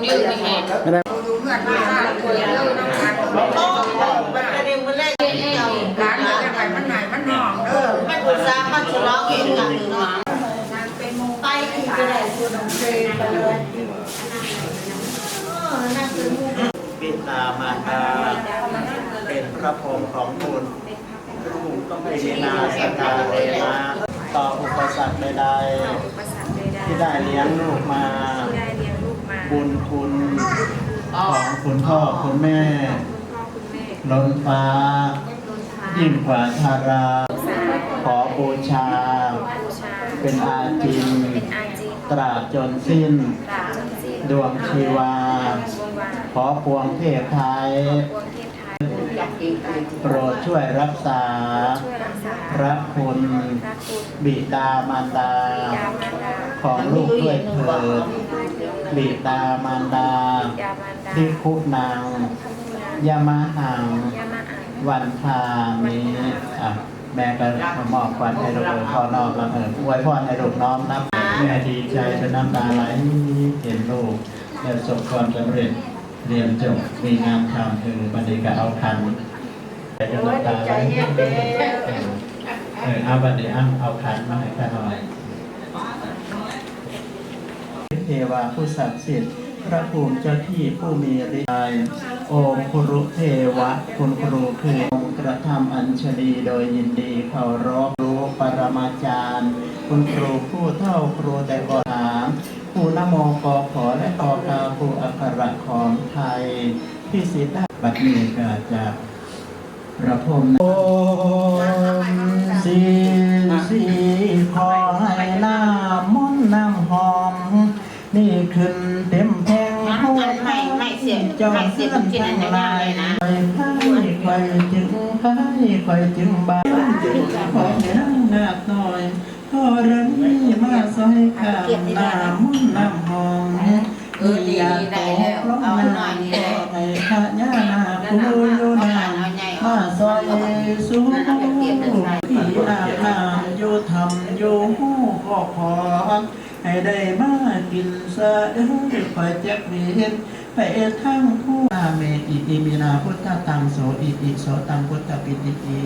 ไม่ไม่เห็นไม่ได้ดูเอนว่าคนเยอะน้ำตาลต้องประเด็นมันแรกที่เราร้านจะไปมันไหนมันหอมเออมันอุตส่าห์มันฉลองเองกันเนาะนางเป็นโมไปอีกก็ได้คุณน้องเฟย์ไปเลยเออนั่งเป็นโมปิตามารดาเป็นพระพรหมของบุญลูกต้อง พิจารณาสกาเลนะต่ออุปสรรคใดอุปสรรคใดๆๆที่ได้เลี้ยงลูกมาที่ได้เลี้ยงลูกมาบุญคุณของคุณพ่อคุณแม่ คุณพ่อคุณแม่ล้นฟ้า ล้นฟ้ายิ่งกว่าธารา สาขอบูชา บูชาเป็นอาจินเป็นอาจีตราบจนสิ้นตราบจนสิ้นดวงชีวา ดวงวาขอพวงเทพไทยพวงเทพไทย โปรดช่วยรักษารักษา พระคุณบิดามารดา ของลูกด้วยเถิดบิดามารดาที่คุนางยามาหังยามันพานี้อะแม่ก็มอบควันให้ลูกเอ๋ยพ่อนอบละเอิญอวยพรให้ลูกน้อมนับแม่ดีใจจนน้ำตาไหลเห็นลูกประสบความสำเร็จเรียนจบมีงานทำคือบันดีก็เอาคัน แต่จนน้ำตาไหลเออเอาบันดีเอาเอาคันมาให้ข้าหน่อยเทวาผู้ศักดิ์สิทธิ์พระภูมิเจ้าที่ผู้มีฤทัยโอมครุเทวะ คุณครูคือองค์กระทำอัญชลีโดยยินดีเคารพรู้ปรมาจารย์ คุณครูผู้เท่าครูแต่ก่อนหามผู้นโมกอขอและกอกาผู้อักขระของไทยที่สิทธิ์บัดนี้ก็จะ พระพรหมโอมสีสีขอให้หน้ามนต์น้ำหอม นี่ขึ้นเต็มแพงไม่ไม่เสียไม่เสียต้องกินอันนี้เลยนะไปให้ไปจึงให้ไปจึงบ้านจึงขอเห็นหน้าหน่อยทอรนี่มาซอยข้ามน้ำมุนน้ำหอมเออดีได้แล้วเอาหน่อยนี่แหละให้ข้าย่านาคูอยู่นาน มาซอยสูงที่อาบน้ำอยู่ทำอยู่หูก็ขอให้ได้มากินซะเด้อคอยแจ็คเวียนไปทั้งผู้อาเมอิอิมินาพุทธตังโสอิอิโสตังพุทธปิติอิ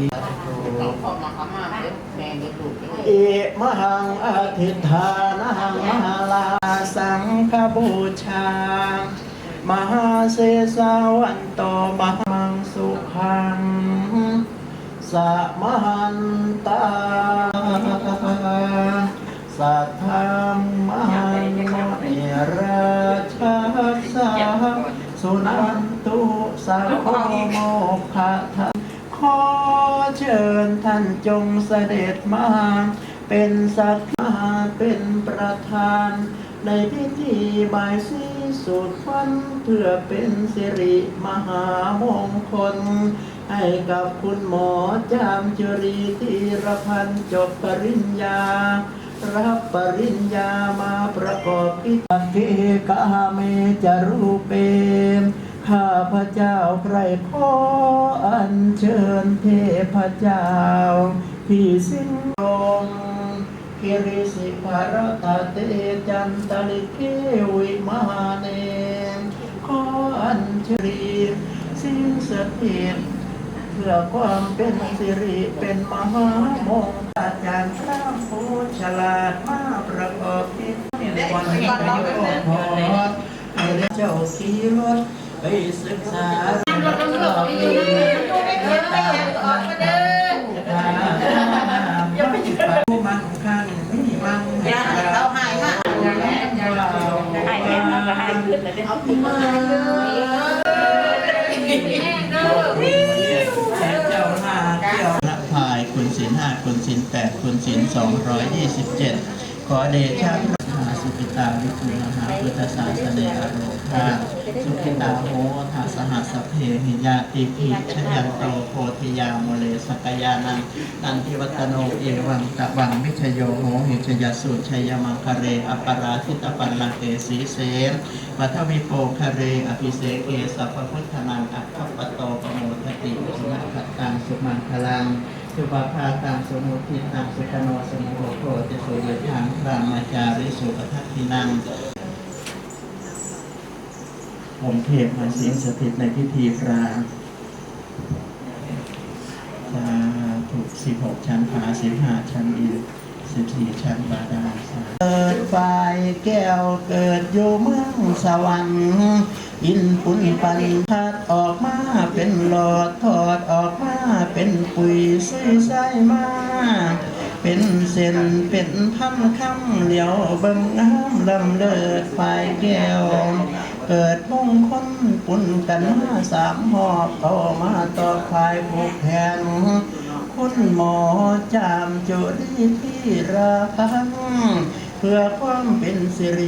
เขามาเป็นแม่เด็กลูกอิมหังอธิฐานังมหาลาสังฆบูชามหาเสสาวันโตมหังสุขัง สะมหันตาสัทธัมมหันมเอราชาสาสุนันตุสัพพโมภะทะขอเชิญท่านจงเสด็จมา เป็นสักมาเป็นประธาน ในพิธีบายสีสุดฟันเพื่อเป็นสิริมหามงคล ให้กับคุณหมอจามจุรีธีรพันธ์จบปริญญา รับปริญญามาประกอบพิธีเกกาเมจรูเปมข้าพระเจ้าใครขออัญเชิญเทพเจ้า ที่สิ้นลงคิริสิภารตาเตจันตลิเกวิมหาเนมขออัญเชิญสิ้นสถิต เพื่อความเป็นสิริเป็นมหามงคลอาจารย์สร้างผู้ฉลาดมาประกอบพิธีวันนี้ก็ขอให้เจ้าขี่รถไปศึกษาผู้มั่งคั่งมีมั่งอย่าให้เขาให้ฮะให้แม่มาให้ขึ้นเลยเอาขึ้นมาเ8คูณศีล227 ขอเดชะพระมหาสุขิตาวิจุมหาพุทธศาสนาอารมณ์าสุขิตาโหทาสหัสเพหิยาติภิชยันโตโพธิยาโมเลสกยานังตันทิวัตโนเอวังตะวังมิชโยโหหิชยสุชัยมังคะเรอปาราทิตปัลลเตสีเสนปัทวิโปคะเรอภิเสเกสัพพุทธนังอัคคปโตปโมทติสุนัขตังสุมังคลัง สุภาพาตังสมุทิตังสุขโนสมุโหโคติสุยทังพระมาจาริสุปทัตตินังองค์เทพมาสิงสถิตในพิธีพราสาธุสิบหกชั้นผาสิบห้าชั้นดินสิบสี่ชั้นบาดาลเกิดไฟแก้วเกิดอยู่เมืองสวรรค์ อินปุนปันพัดออกมาเป็นหลอดถอดออกมาเป็นปุ๋ยซุยไส้มาเป็นเส้นเป็นพันคำเหลียวเบิ่งงามลำเลิศไฟแก้วเกิดมงคลปุ่นกันมาสามหอบเอามาต่อควายผูกแขนคุณหมอจามจุดีที่ราพังเพื่อความเป็นสิริ